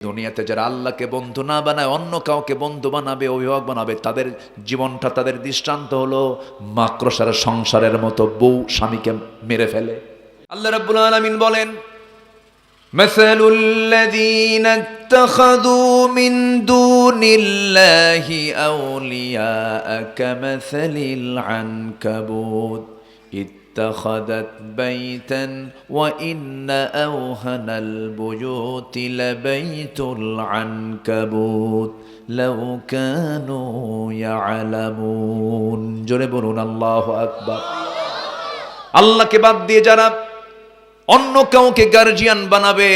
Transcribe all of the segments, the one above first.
দুনিয়াতে যারা আল্লাহকে বন্ধু না বানায় অন্য কাউকে বন্ধু বানাবে অভিভাবক বানাবে তাদের জীবনটা তাদের দৃষ্টান্ত হলো মাক্রসার সংসারের মতো বউ স্বামীকে মেরে ফেলে আল্লাহ রাব্বুল আলামিন বলেন مثل الذين اتخذوا من دون الله أولياء كمثل العنكبوت اتخذت بيتا وإن أوهن البيوت لبيت العنكبوت لو كانوا يعلمون جربون الله أكبر আল্লাহকে বাদ দিয়ে যারা অন্য কাউকে গার্জিয়ান বানাবে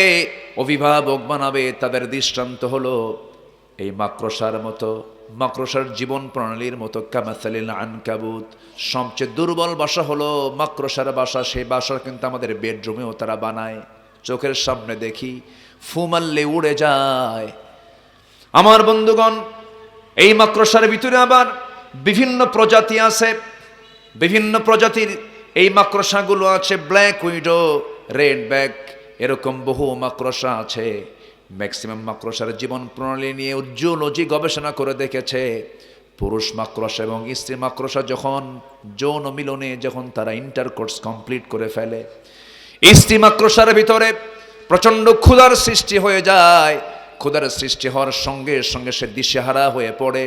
অভিভাবক বানাবে তাদের দৃষ্টান্ত হলো এই মাক্রসার মতো মাক্রসার জীবন প্রণালীর মতো, কামাসালিল আনকাবুত। সবচেয়ে দুর্বল বাসা হলো মাক্রসার বাসা। সেই বাসা কিন্তু আমাদের বেডরুমেও তারা বানায়। চোখের সামনে দেখি, ফুমাল্লে উড়ে যায়। আমার বন্ধুগণ, এই মাক্রসার ভিতরে আবার বিভিন্ন প্রজাতি আছে। বিভিন্ন প্রজাতির এই মাকড়সাগুলো আছে, ব্ল্যাক উইডো, রেড ব্যাক এরকম বহু মাকড়সা আছে। ম্যাক্সিমাম মাকড়সার জীবন প্রণালী নিয়ে উজ্জ্বলজি গবেষণা করে দেখেছে। পুরুষ মাকড়সা এবং স্ত্রী মাকড়সা যখন যৌন মিলনে যখন তারা ইন্টার কোর্স কমপ্লিট করে ফেলে, স্ত্রী মাকড়সার ভিতরে প্রচণ্ড ক্ষুধার সৃষ্টি হয়ে যায়। ক্ষুধার সৃষ্টি হওয়ার সঙ্গে সঙ্গে সে দিশেহারা হয়ে পড়ে।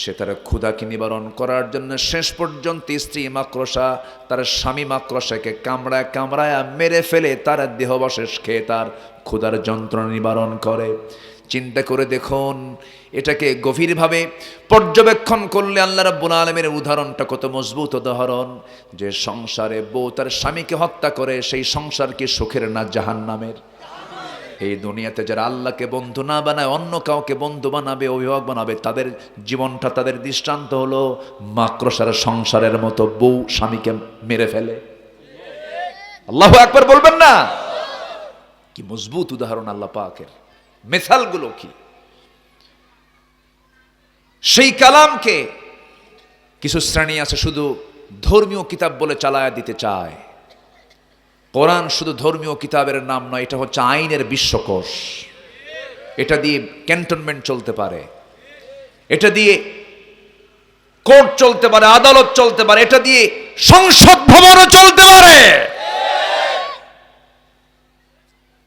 সে তার ক্ষুধাকে নিবারণ করার জন্য শেষ পর্যন্ত স্ত্রী মাক্রসা তার স্বামী মাক্রসাকে কামড়ায় কামড়ায় মেরে ফেলে, তার দেহবশেষ খেয়ে তার ক্ষুধার যন্ত্রণা নিবারণ করে। চিন্তা করে দেখুন, এটাকে গভীরভাবে পর্যবেক্ষণ করলে আল্লাহ রাব্বুল আলমের উদাহরণটা কত মজবুত উদাহরণ। যে সংসারে বউ তার স্বামীকে হত্যা করে, সেই সংসার কি সুখের না জাহান নামের এই দুনিয়াতে যারা আল্লাহকে বন্ধু না বানায়, অন্য কাউকে বন্ধু বানাবে, অভিভাবক বানাবে, তাদের জীবনটা, তাদের দৃষ্টান্ত হলো মাক্রসার সংসারের মতো বউ স্বামীকে মেরে ফেলে। আল্লাহ একবার বলবেন না? কি মজবুত উদাহরণ আল্লাহ পাকের। মেসালগুলো কি? সেই কালামকে কিছু শ্রেণি আছে, শুধু ধর্মীয় কিতাব বলে চালায়া দিতে চায়। কোরআন শুধু ধর্মীয় কিতাবের নাম নয়, এটা হচ্ছে আইনের বিশ্বকোষ। এটা দিয়ে ক্যান্টনমেন্ট চলতে পারে। এটা দিয়ে কোর্ট চলতে পারে, আদালত চলতে পারে, এটা দিয়ে সংসদ ভবনও চলতে পারে।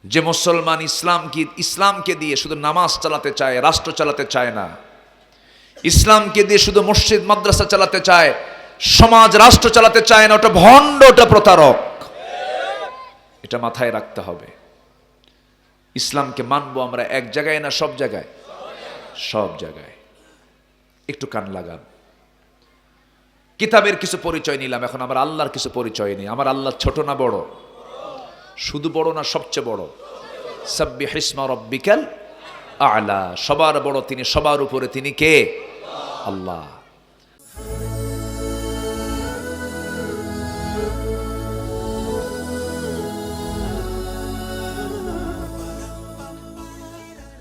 যে মুসলমান ইসলাম কি, ইসলামকে দিয়ে শুধু নামাজ চালাতে চায়, রাষ্ট্র চালাতে চায় না। ইসলামকে দিয়ে শুধু মসজিদ, মাদ্রাসা চালাতে চায়, সমাজ, রাষ্ট্র চালাতে চায় না, ওটা ভণ্ড ওটা প্রতারক। এটা মাথায় রাখতে হবে। ইসলামকে মানবো আমরা এক জায়গায় না সব জায়গায়? সব জায়গায়। একটু কান লাগান। কিতাবের কিছু পরিচয় নিলাম, এখন আমার আল্লাহর কিছু পরিচয় নেই। আমার আল্লাহ ছোট না বড়? শুধু বড় না সবচেয়ে বড়? সাব্বি হিসমা রব্বিকাল আলা। সবার বড় তিনি, সবার উপরে তিনি কে? আল্লাহ।